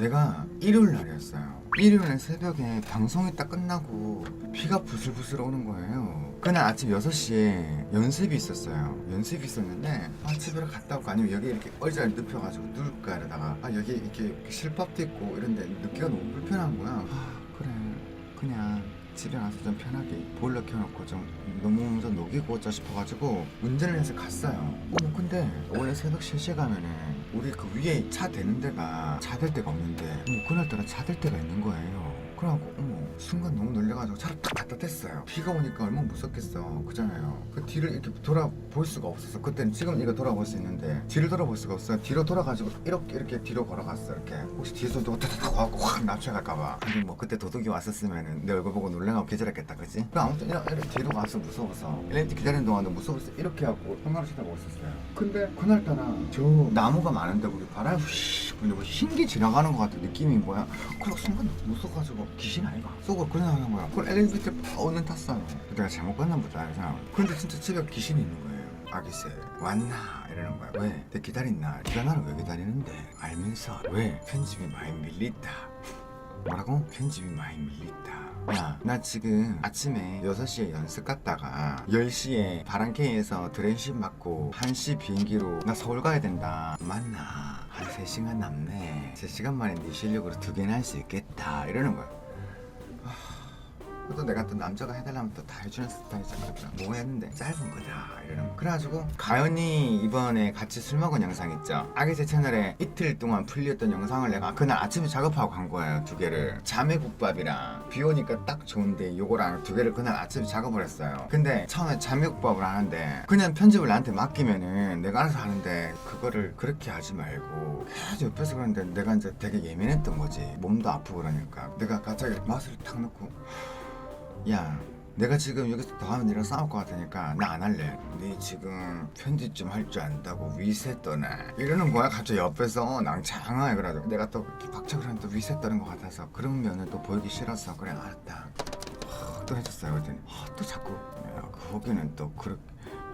내가 일요일 날이었어요. 일요일 날 새벽에 방송이 딱 끝나고 비가 부슬부슬 오는 거예요. 그날 아침 6시에 연습이 있었어요. 연습이 있었는데 아 집에 갔다 올까 아니면 여기 이렇게 의자를 눕혀가지고 누울까 이러다가 아 여기 이렇게 실밥도 있고 이런데 눕기가 너무 불편한 거야. 아 그래 그냥 집에 가서 좀 편하게 보일러 켜놓고 좀 너무 좀 녹이고 어쩌 싶어가지고 운전을 해서 갔어요. 어머 근데 원래 새벽 3시에 가면은 우리 그 위에 차 대는 데가 차 댈 데가 없는데 어머 그날따라 차 댈 데가 있는 거예요. 그래갖고 어머 순간 너무 놀래가지고 차를 딱 갖다 댔어요. 비가 오니까 얼마나 무섭겠어. 그잖아요. 그 뒤를 이렇게 돌아볼 수가 없었어. 그때는 지금 이거 돌아볼 수 있는데 뒤를 돌아볼 수가 없어요. 뒤로 돌아가지고 이렇게 이렇게 뒤로 걸어갔어. 이렇게 혹시 뒤에서 누가 타타타 와갖고 확 납치할까봐. 아니 뭐 그때 도둑이 왔었으면은 내 얼굴 보고 놀래가고 기절했겠다, 그지? 그 아무튼 이렇게, 이렇게 뒤로 가서 무서워서 엘리베이터 기다리는 동안도 무서워서 이렇게 하고 현관을 쳐다보고 있었어요. 근데 그날따라 저 나무가 많은데 우리 바람이 휘 근데 뭐 흰게 지나가는 것 같은 느낌이 뭐야? 그래 순간 무서워가지고 귀신 아이가? 속으로 그런 생각한 거야. 그걸 엘리베이터 팍 오는 탔어요. 내가 잘못 갔나 보다 이런 생각. 근데 진짜 집에 귀신이 있는 거예요. 아기새 왔나 이러는 거야. 왜? 내 기다린나? 네가 나를 왜 기다리는데? 알면서 왜? 편집이 많이 밀린다. 뭐라고? 편집이 많이 밀린다. 야, 나 지금 아침에 6시에 연습 갔다가 10시에 바람케이에서 드렌십 맞고 1시 비행기로 나 서울 가야 된다. 맞나? 한 3시간 남네. 3시간 만에 네 실력으로 두 개나 할 수 있겠다. 이러는 거야. 또 내가 또 남자가 해달라면 또 다 해주는 스타일이잖아. 뭐 했는데 짧은 거다 이러는 거. 그래가지고 가연이 이번에 같이 술 먹은 영상 있죠. 아기 제 채널에 이틀 동안 풀렸던 영상을 내가 그날 아침에 작업하고 간 거예요. 두 개를 자매국밥이랑 비 오니까 딱 좋은데 요거랑 두 개를 그날 아침에 작업을 했어요. 근데 처음에 자매국밥을 하는데 그냥 편집을 나한테 맡기면은 내가 알아서 하는데 그거를 그렇게 하지 말고 계속 옆에서 그러는데 내가 이제 되게 예민했던 거지. 몸도 아프고 그러니까 내가 갑자기 맛을 탁 넣고 야 내가 지금 여기서 더 하면 니랑 싸울 것 같으니까 나 안 할래. 네 지금 편집 좀 할 줄 안다고 위세 떠네. 이러는 거야 갑자기 옆에서. 낭창하게 그래가지고. 내가 또 이렇게 박차그랑 또 위세 떠는 것 같아서 그런 면은 또 보이기 싫어서 그래 알았다. 하, 또 해줬어요 그랬더니. 하, 또 자꾸. 야 거기는 또 그렇게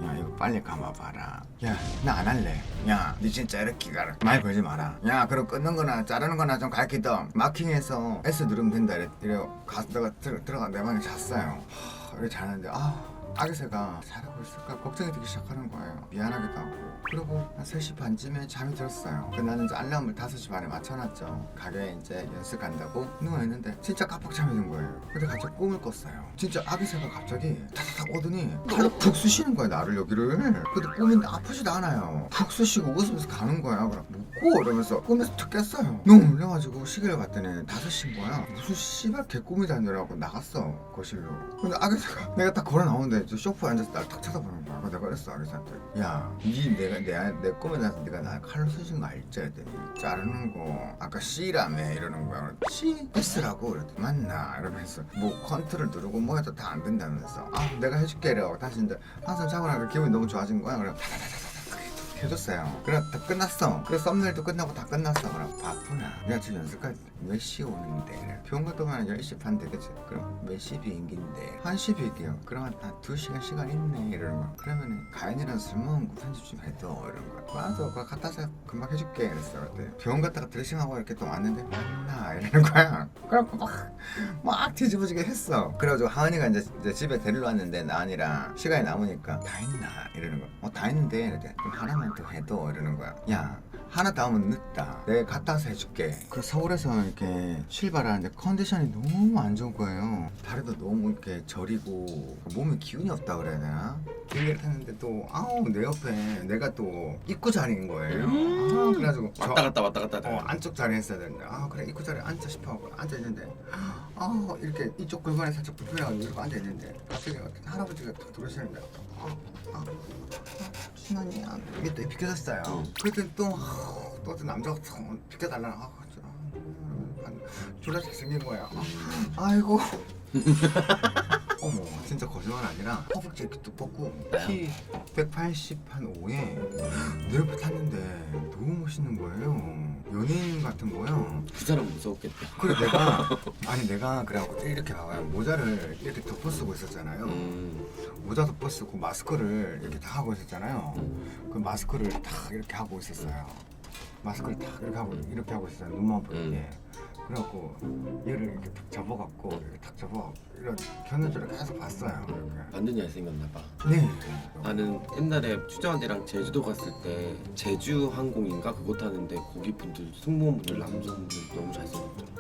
야 이거 빨리 감아봐라. 야 나 안 할래. 야 니 진짜 이렇게 가라. 말 걸지 마라. 야 그럼 끊는 거나 자르는 거나 좀 가르치던 마킹해서 S 누르면 된다. 이래 이래 가다가 들, 들어가 내 방에 잤어요. 하, 이렇게 자는데 아 아기새가 잘하고 있을까 걱정이 되기 시작하는 거예요. 미안하기도 하고. 그리고 한 3시 반쯤에 잠이 들었어요. 그 나는 이제 알람을 5시 반에 맞춰놨죠. 가게에 이제 연습 간다고 누워있는데 진짜 깜빡 잠이 든 거예요. 근데 갑자기 꿈을 꿨어요. 진짜 아기새가 갑자기 타타닥 오더니 칼로 푹 쑤시는 거야 나를 여기를. 근데 꿈인데 아프지도 않아요. 푹 쑤시고 웃으면서 가는 거야. 그럼 뭐고! 이러면서 꿈에서 툭 깼어요. 너무 놀라가지고 시계를 봤더니 5시인 거야. 무슨 씨발 개꿈이다 이러고 나갔어 거실로. 근데 아기새가 내가 딱 걸어 나오는데 저 소파에 앉아서 날 탁 쳐다보는 거야. 그래서 내가 그랬어 아기새한테. 야니 내가 내, 내 꿈에 나서 네가 날 칼로 쑤신 거 알지? 했더니 자르는 거. 아까 C라며 이러는 거야. C? S라고? 그랬더니 맞나? 이러면서 뭐 컨트롤 누르고 뭐 해도 다 안 된다면서. 아 내가 해줄게 이러고 다시 이제 항상 자고 나니까 기분이 너무 좋아진 거야. 그래 해줬어요. 그래 다 끝났어. 그래 썸네일도 끝나고 다 끝났어. 그럼 바쁘나? 내가 지금 연습까지 몇 시 오는데? 그래. 비온 것 동안 10시 반 되겠지. 그럼 몇 시 비행기인데? 1시 비행기요. 그러면 한 2시간 시간 있네. 이러는 거야. 그러면은 가연이랑 술 먹은 거 편집 좀 해도 이런 거야. 맞아. 그거 갖다 서 금방 해줄게. 그랬어. 그때 병원 갔다가 드레싱하고 이렇게 또 왔는데 맞나? 이러는 거야. 그래갖고 막, 막 뒤집어지게 했어. 그래가지고 하은이가 이제, 이제 집에 데리러 왔는데 나은이랑 시간이 남으니까 다 했나? 이러는 거야. 어, 다 했는데. 이랬더니 그럼 하나만 더 해도 이러는 거야. 야, 하나 더 하면 늦다. 내가 갔다 와서 해줄게. 그 서울에서 이렇게 출발하는데 컨디션이 너무 안 좋은 거예요. 다리도 너무 이렇게 저리고 몸에 기운이 없다 그래야 되나? 비행기를 탔는데 또 아우 내 옆에 내가 또 입구 자리인 거예요. 아, 그래가지고 저- 왔다 갔다 왔다 갔다 어, 안쪽 자리에 있어야 되는데 아 그래 입구 자리에 앉자 싶어 앉아 있는데 아 이렇게 이쪽 골반에 살짝 불편해가지고 이렇게 앉아 있는데 갑자기 어떤 할아버지가 탁 들어오시는데 신혼이 아, 이게 또 비켜졌어요. 그랬더니 또, 아, 또 어떤 남자가 탁 비켜달라는 아, 졸라. 잘생긴 거야. 아, 아이고 어머 진짜 거짓말 아니라 허벅지 이렇게 뚝 뻗고 키 180한 5에 내 옆에 탔는데 너무 멋있는 거예요. 연예인 같은 거예요. 그 사람 무서웠겠다. 그래 내가 아니 내가 그래갖고 이렇게 봐봐요. 모자를 이렇게 덮어 쓰고 있었잖아요. 음, 모자 덮어 쓰고 마스크를 이렇게 다 하고 있었잖아요. 그 마스크를 다 이렇게 하고 있었어요. 마스크를 딱 이렇게 하고 이렇게 하고 있어요. 눈만 보이게 그래갖고 얘를 이렇게 탁 접어갖고 이렇게 탁 접어 이런 견눈질을 계속 봤어요 이렇게 완전 잘생겼나 봐. 네 나는 옛날에 추자원이랑 제주도 갔을 때 제주 항공인가 그거 타는데 거기 분들 승무원분들 남성분들 너무 잘생겼더라.